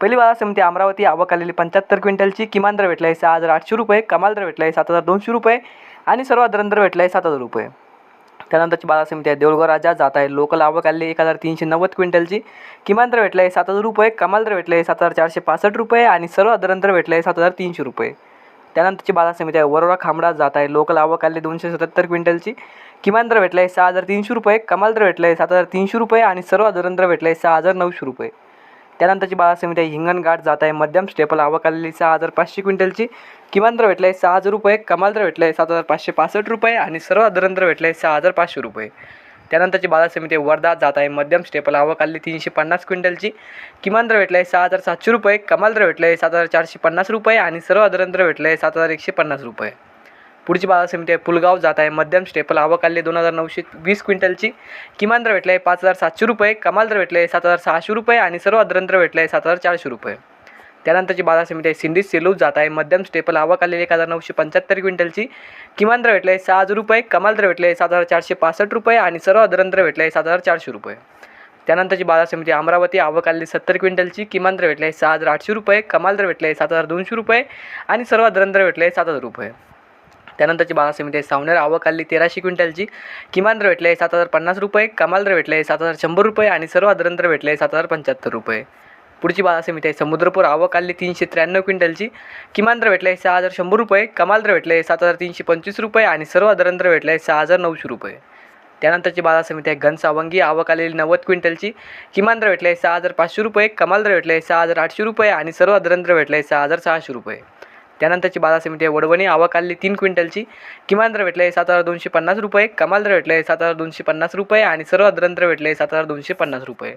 पहिली बाजार समिती अमरावती आवक आलेली पंच्याहत्तर क्विंटलची किमान दर भेटला आहे सहा हजार आठशे रुपये कमाल दर भेटला आहे सात हजार दोनशे रुपये आणि सर्वात दर दर भेटला आहे सात हजार रुपये. त्यानंतरची बाजार समिती आहे देऊळगाव राजा जात आहे लोकल आवक आलेली एक हजार तीनशे नव्वद क्विंटलची किमान दर भेटला आहे सात हजार रुपये कमाल दर भेटला आहे सात हजार चारशे पासष्ट रुपये आणि सर्वात दर दर भेटला आहे सात हजार तीनशे रुपये. त्यानंतरची बाजार समिती आहे वरोरा खांबडा जात आहे लोकल आवक आली दोनशे सत्याहत्तर क्विंटलची किमान दर भेटला आहे सहा हजार तीनशे रुपये कमाल दर भेटला आहे सात हजार तीनशे रुपये आणि सर्व दर दर भेटला आहे सहा हजार नऊशे रुपये. त्यानंतरची बाजार समिती आहे हिंगणघाट जात आहे. मध्यम स्टेपल आवक आलेली सहा हजार पाचशे क्विंटलची. किमान दर भेटला आहे सहा हजार रुपये कमाल दर भेटला आहे सात हजार पाचशे पासष्ट रुपये आणि सर्व दर दर भेटला आहे सहा हजार पाचशे रुपये. त्यानंतरची बाजार समिती आहे वर्धा जात आहे. मध्यम स्टेपल आवक आली तीनशे पन्नास क्विंटलची. किमान दर भेटला आहे सहा हजार सातशे रुपये कमाल दर भेटला आहे सात हजार चारशे पन्नास रुपये आणि सर्व दर दर भेटला आहे सात हजार एकशे पन्नास रुपये. पुढची बाजार समिती आहे. पुलगाव जात आहे. मध्यम स्टेपल आवक दोन हजार नऊशे वीस क्विंटलची. किमान दर भेटला आहे पाच हजार सातशे रुपये. कमाल दर भेटले आहे सात हजार सहाशे रुपये आणि सर्व दर भेटलं भेटले आहे सात हजार चारशे रुपये. त्यानंतरची बाजार समिती आहे. सिंधी सेलू जात आहे. मध्यम स्टेपल आवक आलेली एक हजार नऊशे पंच्याहत्तर क्विंटलची. किमान दर भेटले आहे सहा हजार रुपये. कमाल दर भेटले आहे सात हजार चारशे पासष्ट रुपये आणि सर्व दर भेटले आहे सात हजार चारशे रुपये. त्यानंतरची बाजार समिती अमरावती आवक आलेली सत्तर क्विंटलची. किमान दर भेटले आहे सहा हजार आठशे रुपये. कमाल दर भेटले आहे सात हजार दोनशे रुपये आणि सर्व दर भेटले आहे सात हजार रुपये. त्यानंतरची बाजार समिती आहे. सावनेर आवक आली तेराशे क्विंटलची. किमान दर भेटले सात हजार पन्नास रुपये कमाल दर भेटले सात हजार शंभर रुपये आणि सर्व दर दर भेटले सात हजार पंच्याहत्तर रुपये. पुढची बाजार समिती आहे. समुद्रपूर आवक आली तीनशे त्र्याण्णव क्विंटलची. किमान दर भेटले आहे सहा हजार शंभर रुपये कमाल दर भेटले सात हजार तीनशे पंचवीस रुपये आणि सर्व दर दर भेटले सहा हजार नऊशे रुपये. त्यानंतरची बाजार समिती आहे. घनसावंगी आवक आलेली नव्वद क्विंटलची. किमान दर भेटले आहे सहा हजार पाचशे रुपये कमाल दर भेटले सहा हजार आठशे रुपये आणि सर्व दर दर भेटले सहा हजार सहाशे रुपये. त्यानंतरची बाजार समिती आहे वडवणी. आवक तीन क्विंटलची. किमान दर भेटले सात हजार दोनशे पन्नास रुपये. कमाल दर भेटले सात हजार दोनशे पन्नास रुपये. आणि सर्व दर भेटले सात हजार दोनशे पन्नास रुपये.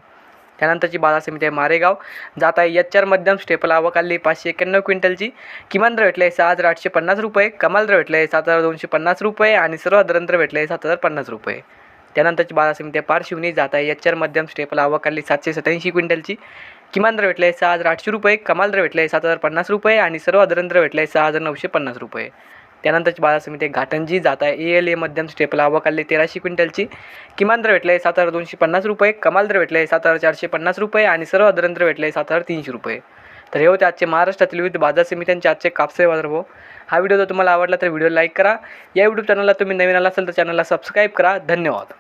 त्यानंतरची बाजार समिती आहे मारेगाव. जात आहे एच आर मध्यम स्टेपल. आवक आली पाचशे एक्याण्णव क्विंटलची. किमान दर भेटले सहा हजार आठशे पन्नास रुपये. कमाल दर भेटले सात हजार दोनशे पन्नास रुपये. आणि सर्व दर भेटले सात हजार पन्नास रुपये. त्यानंतरची बाजार समिती आहे पारशिवनी. जात आहे एच आर मध्यम स्टेपल. आवक आली सातशे सत्याऐंशी क्विंटलची. किमान दर भेटले आहे सहा हजार आठशे रुपये कमाल दर भेटले आहे सात हजार पन्नास रुपये आणि सर्व दर दर भेटले आहे सहा हजार नऊशे पन्नास रुपये. त्यानंतरची बाजार समिती आहे घाटंजी जात आहे. ए एल ए मध्यम स्टेपल आवक आली तेराशे क्विंटलची. किमान दर भेटले आहे सात हजार दोनशे पन्नास रुपये कमाल दर भेटले आहे सात हजार चारशे पन्नास रुपये आणि सर्व दर दर भेटले आहे सात हजार तीनशे रुपये. तर हे होते आजचे महाराष्ट्रातील विविध बाजार समित्यांचे आजचे कापसे बाजारभाव हा व्हिडिओ जर तुम्हाला आवडला तर व्हिडिओ लाईक करा. या यूट्यूब चॅनलला तुम्ही नवीन आला असेल तर चॅनलला सबस्क्राईब करा. धन्यवाद.